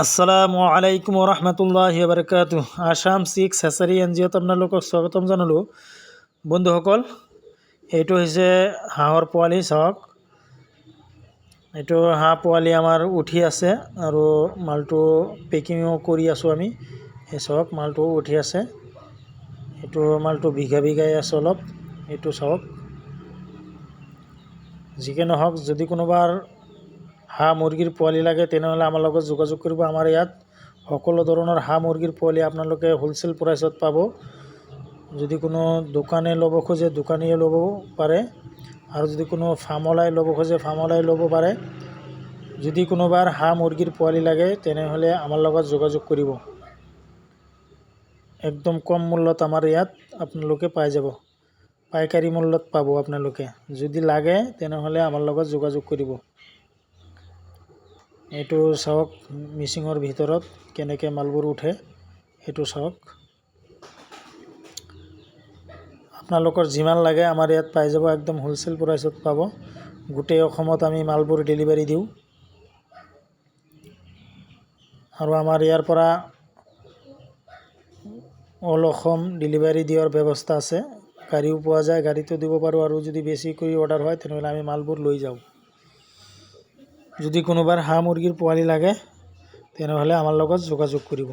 আসসালামু আলাইকুম ৰহমতুল্লাহ বাৰকাতু আসাম চিক্স হেচাৰী এন জি অ'ত আপোনালোকক স্বাগতম জনালোঁ। বন্ধুসকল এইটো হৈছে হাঁহৰ পোৱালি চাওক। এইটো হাঁহ পোৱালি আমাৰ উঠি আছে আৰু মালটো পেকিঙো কৰি আছোঁ আমি। এই চাওক, মালটো উঠি আছে। এইটো মালটো বিঘা বিঘাই আছে অলপ, এইটো চাওক। যিকি নহওক, যদি কোনোবাৰ হাঁহ মুৰ্গীৰ পোৱালি লাগে, তেনেহ'লে আমাৰ লগত যোগাযোগ কৰিব আমাৰ ইয়াত। সকলো ধৰণৰ হাঁহ মুৰ্গীৰ পোৱালি আপোনালোকে হ'লচেল প্ৰাইচত পাব। যদি কোনো দোকানে ল'ব খোজে, দোকানীয়ে ল'ব পাৰে। আৰু যদি কোনো ফাৰ্মলাই ল'ব খোজে ফাৰ্মলাই ল'ব পাৰে। যদি কোনোবাৰ হাঁহ মুৰ্গীৰ পোৱালি লাগে, তেনেহ'লে আমাৰ লগত যোগাযোগ কৰিব। একদম কম মূল্যত আমাৰ ইয়াত আপোনালোকে পাই যাব। পাইকাৰী মূল্যত পাব আপোনালোকে। যদি লাগে, তেনেহ'লে আমাৰ লগত যোগাযোগ কৰিব। এইটো চাওক, মিচিঙৰ ভিতৰত কেনেকৈ মালবোৰ উঠে সেইটো চাওক। আপোনালোকৰ যিমান লাগে আমাৰ ইয়াত পাই যাব, একদম হ'লচেল প্ৰাইচত পাব। গোটেই অসমত আমি মালবোৰ ডেলিভাৰী দিওঁ। আৰু আমাৰ ইয়াৰ পৰা অল অসম ডেলিভাৰী দিয়াৰ ব্যৱস্থা আছে। গাড়ীও পোৱা যায় গাড়ীতো দিব পাৰোঁ আৰু যদি বেছি কৰি অৰ্ডাৰ হয়, তেনেহ'লে আমি মালবোৰ লৈ যাওঁ। যদি কোনোবাৰ হাঁহ মুৰ্গীৰ পোৱালি লাগে তেনেহ'লে আমাৰ লগত যোগাযোগ কৰিব।